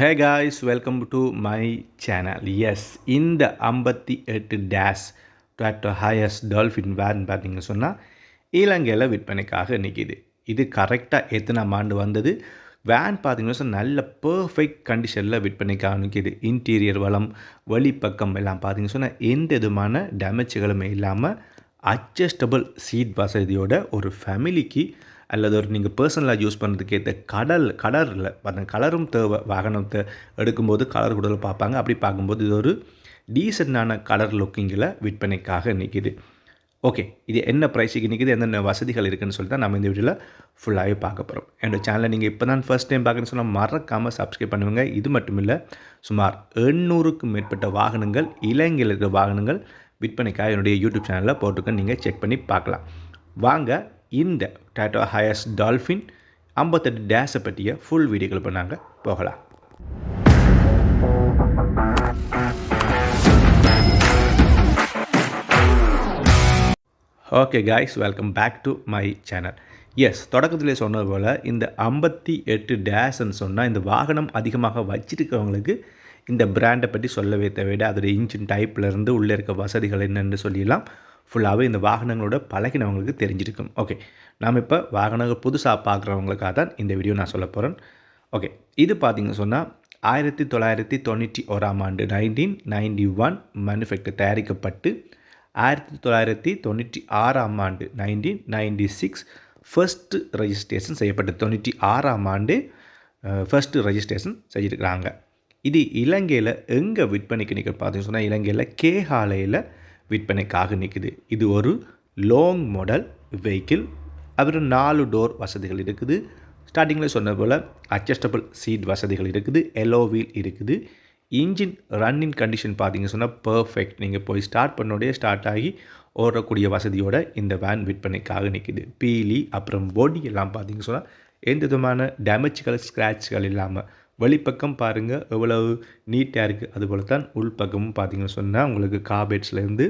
Hey guys welcome to my channel yes இந்த ஐம்பத்தி எட்டு days Toyota Hiace dolphin van பார்த்தீங்க சொன்னால் இலங்கையில் விற்பனைக்காக நிற்கிது இது கரெக்டாக எத்தனாம் ஆண்டு வந்தது? வேன் பார்த்தீங்கன்னா சொன்னால் நல்ல பர்ஃபெக்ட் கண்டிஷனில் விற்பனைக்காக நிற்கிது இன்டீரியர் வளம் வெளிப்பக்கம் எல்லாம் பார்த்தீங்க சொன்னால் எந்த விதமான டேமேஜ்களுமே இல்லாமல் அட்ஜஸ்டபிள் சீட் வசதியோட ஒரு ஃபேமிலிக்கு அல்லது ஒரு நீங்கள் பர்சனலாக யூஸ் பண்ணுறதுக்கு ஏற்ற கடல் கலரில் அந்த கலரும் தேவை. வாகனத்தை எடுக்கும்போது கலர் கூட பார்ப்பாங்க. அப்படி பார்க்கும்போது இது ஒரு டீசெண்டான கலர் லுக்கிங்கில் விற்பனைக்காக நிற்கிது ஓகே இது என்ன ப்ரைஸுக்கு நிற்கிது என்னென்ன வசதிகள் இருக்குதுன்னு சொல்லி தான் நம்ம இந்த வீடியோவில் ஃபுல்லாகவே பார்க்க போகிறோம் என்னோடய சேனலை நீங்கள் இப்போ தான் ஃபஸ்ட் டைம் பார்க்குறேன்னு சொன்னால் மறக்காமல் சப்ஸ்கிரைப் பண்ணுவீங்க இது மட்டும் இல்லை சுமார் எண்ணூறுக்கும் மேற்பட்ட வாகனங்கள் இலங்கையில் இருக்கிற வாகனங்கள் விற்பனைக்காக என்னுடைய யூடியூப் சேனலில் போட்டுக்க நீங்கள் செக் பண்ணி பார்க்கலாம். வாங்க இந்த டாட்டா ஹயஸ் டால்ஃபின் ஐம்பத்தெட்டு டேஸை பற்றிய ஃபுல் வீடியோக்கள் இப்போ நாங்கள் போகலாம். Okay guys welcome back to my channel yes தொடக்கத்திலே சொன்னது போல் இந்த ஐம்பத்தி எட்டு டேஸ்ன்னு சொன்னால் இந்த வாகனம் அதிகமாக வச்சிருக்கிறவங்களுக்கு இந்த பிராண்டை பற்றி சொல்லவே தேவையிட அதோடய இன்ஜின் டைப்லேருந்து உள்ளே இருக்க வசதிகள் என்னென்னு சொல்லிடலாம். ஃபுல்லாகவே இந்த வாகனங்களோட பழகினவங்களுக்கு தெரிஞ்சிருக்கும். ஓகே நாம் இப்போ வாகனங்கள் புதுசாக பார்க்குறவங்களுக்காக தான் இந்த வீடியோ நான் சொல்ல போகிறேன் ஓகே இது பார்த்திங்க சொன்னால் ஆயிரத்தி தொள்ளாயிரத்தி தொண்ணூற்றி ஓராம் ஆண்டு நைன்டீன் நைன்டி ஒன் மேனுஃபேக்சர் தயாரிக்கப்பட்டு ஆயிரத்தி தொள்ளாயிரத்தி தொண்ணூற்றி ஆறாம் ஆண்டு nineteen ninety six first registration செய்யப்பட்ட தொண்ணூற்றி ஆறாம் ஆண்டு ஃபஸ்ட்டு ரெஜிஸ்ட்ரேஷன் செஞ்சுருக்கிறாங்க. இது இலங்கையில் எங்கே விற்பனைக்கு நிற்க பார்த்தீங்கன்னு சொன்னால் இலங்கையில் கேஹாலையில் விற்பனைக்காக நிற்குது. இது ஒரு லாங் மாடல் வெஹிக்கிள் அப்புறம் நாலு டோர் வசதிகள் இருக்குது. ஸ்டார்டிங்கில் சொன்ன போல் அட்ஜஸ்டபிள் சீட் வசதிகள் இருக்குது. எல்லோ வீல் இருக்குது. இன்ஜின் ரன்னிங் கண்டிஷன் பார்த்தீங்க சொன்னால் பர்ஃபெக்ட் நீங்கள் போய் ஸ்டார்ட் பண்ணோடய ஸ்டார்ட் ஆகி ஓடக்கூடிய வசதியோட இந்த வேன் விற்பனைக்காக நிற்கிது. பீலி அப்புறம் பொடி எல்லாம் பார்த்தீங்க சொன்னால் எந்த விதமான டேமேஜ்கள் ஸ்க்ராட்ச்கள் இல்லாமல் வெளிப்பக்கம் பாருங்கள் எவ்வளவு நீட்டாக இருக்குது அதுபோல் தான் உள்பக்கமும் பார்த்தீங்கன்னு சொன்னால் உங்களுக்கு காபேட்ஸ்லேருந்து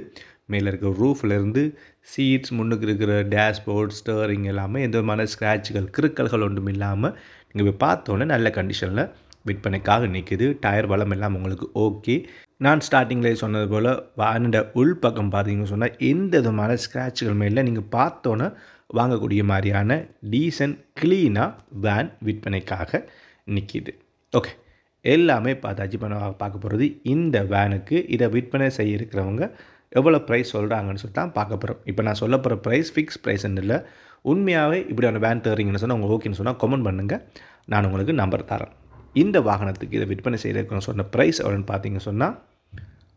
மேலே இருக்கிற ரூஃப்லேருந்து சீட்ஸ் முன்னுக்கு இருக்கிற டேஷ்போர்ட் ஸ்டேரிங் எல்லாமே எந்த விதமான ஸ்க்ராட்ச்கள் கிறுக்கல்கள் ஒன்றும் இல்லாமல் நீங்கள் போய் பார்த்தோன்னே நல்ல கண்டிஷனில் விற்பனைக்காக நிற்கிது டயர் வளம் எல்லாம் உங்களுக்கு ஓகே நான் ஸ்டார்டிங்கில் சொன்னது போல் வானோட உள்பக்கம் பார்த்தீங்கன்னு சொன்னால் எந்த விதமான ஸ்க்ராட்சுகள் மேலே நீங்கள் பார்த்தோன்னே வாங்கக்கூடிய மாதிரியான டீசன்ட் க்ளீனாக வேன் விற்பனைக்காக நிற்கிது ஓகே எல்லாமே பார்த்தாச்சு இப்போ நான் பார்க்க போகிறது இந்த வேனுக்கு இதை விற்பனை செய்ய இருக்கிறவங்க எவ்வளோ ப்ரைஸ் சொல்கிறாங்கன்னு சொல்லி தான் பார்க்க போகிறோம் இப்போ நான் சொல்ல போகிற ப்ரைஸ் ஃபிக்ஸ் ப்ரைஸ்ன்னு இல்லை. உண்மையாகவே இப்படியான வேன் தரீங்கன்னு சொன்னால் உங்களுக்கு ஓகேன்னு சொன்னால் கமெண்ட் பண்ணுங்கள் நான் உங்களுக்கு நம்பர் தரேன். இந்த வாகனத்துக்கு இதை விற்பனை செய்கிறதுக்கு சொன்ன ப்ரைஸ் எவ்வளோன்னு பார்த்தீங்க சொன்னால்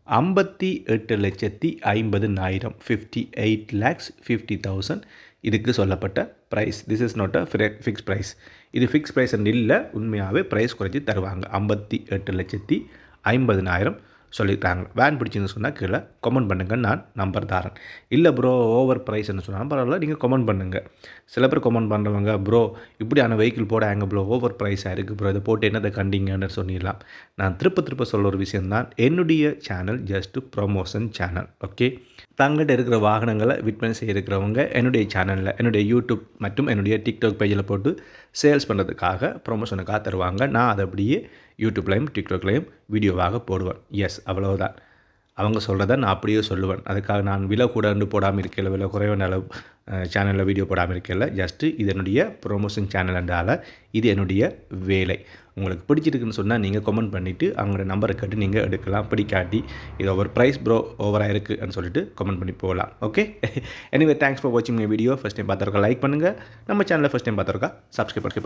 ஐம்பத்தி எட்டு லட்சத்தி ஐம்பது நாயிரம் fifty eight lakhs fifty thousand இதுக்கு சொல்லப்பட்ட price this is not a fix price இது ஃபிக்ஸ் ப்ரைஸ் இல்லை உண்மையாகவே ப்ரைஸ் குறைச்சி தருவாங்க. ஐம்பத்தி எட்டு லட்சத்தி ஐம்பதுனாயிரம் சொல்லியிருக்காங்க வேன் பிடிச்சின்னு சொன்னால் கீழே கமெண்ட் பண்ணுங்கள் நான் நம்பர் தரேன் இல்லை ப்ரோ ஓவர் ப்ரைஸ்ன்னு சொன்னால் பரவாயில்ல நீங்கள் கமெண்ட் பண்ணுங்கள் சில பேர் கமெண்ட் பண்ணுறவங்க ப்ரோ இப்படியான வெஹிக்கிள் போட அங்கே ப்ரோ ஓவர் ப்ரைஸாக இருக்குது ப்ரோ இதை போட்டு என்னதை கண்டிங்கன்னு சொல்லிடலாம் நான் திருப்ப திருப்ப சொல்ல ஒரு விஷயம் தான் என்னுடைய channel just promotion channel okay தங்கள்கிட்ட இருக்கிற வாகனங்களை விற்பனை செய்யிருக்கிறவங்க என்னுடைய சேனலில் என்னுடைய யூடியூப் மற்றும் என்னுடைய டிக்டாக் பேஜில் போட்டு சேல்ஸ் பண்ணுறதுக்காக ப்ரொமோஷனுக்காக தருவாங்க நான் அதை அப்படியே யூடியூப்லேயும் டிக்டாக்லேயும் வீடியோவாக போடுவேன். எஸ் அவ்வளோதான் அவங்க சொல்கிறத நான் அப்படியே சொல்லுவேன். அதுக்காக நான் விலை கூடன்னு போடாமல் இருக்கல விலை குறைவான அளவு சேனலில் வீடியோ போடாமல் இருக்கல ஜஸ்ட்டு இது என்னுடைய ப்ரொமோஷன் சேனல்ன்றால் இது என்னுடைய வேலை. உங்களுக்கு பிடிச்சிருக்குன்னு சொன்னால் நீங்கள் கமெண்ட் பண்ணிவிட்டு அவங்களோட நம்பரை கேட்டு நீங்கள் எடுக்கலாம். பிடிக்காட்டி இது ஓவர் ப்ரைஸ் ப்ரோ ஓவராக இருக்குதுன்னு சொல்லிட்டு கமெண்ட் பண்ணி போகலாம். ஓகே எனிவே தேங்க்ஸ் ஃபார் வாட்சிங் மை வீடியோ ஃபஸ்ட் டைம் பார்த்துருக்கா லைக் பண்ணுங்கள் நம்ம சேனலில் ஃபஸ்ட் டைம் பார்த்துருக்கா சப்ஸ்கிரைப் பண்ணி